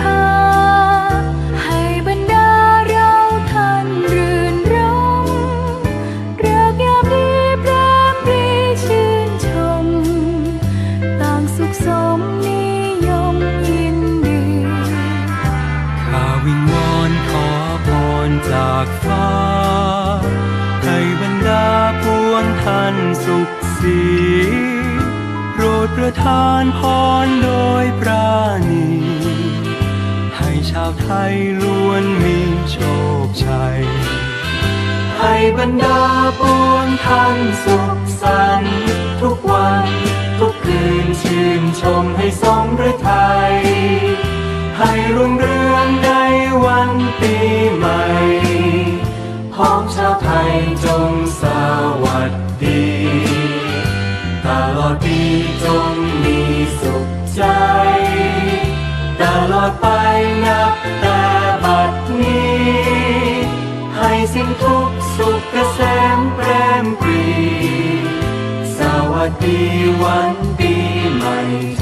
ทาให้บรรดาเราท่านรื่นรมรักยามดีปราดีชื่นชม ต่างสุขสมนิยมยินดี ข้าวิงวอนขอพรจากฟ้า ให้บรรดาปวงท่านสุขสีโปรดประทานพรโดยประณี ยล้วนมีโชคชัย ให้บรรดาปวงท่านสุขสันต์ทุกวัน ทุกคืนชื่นชมให้สมฤทัย ให้รุ่งเรืองในวันปีใหม่พ้องชาวไทยจงสวัสดี ตลอดปีจงมีสุขใจ ตลอดไปนับ วัสดีวันปีใหม่ไท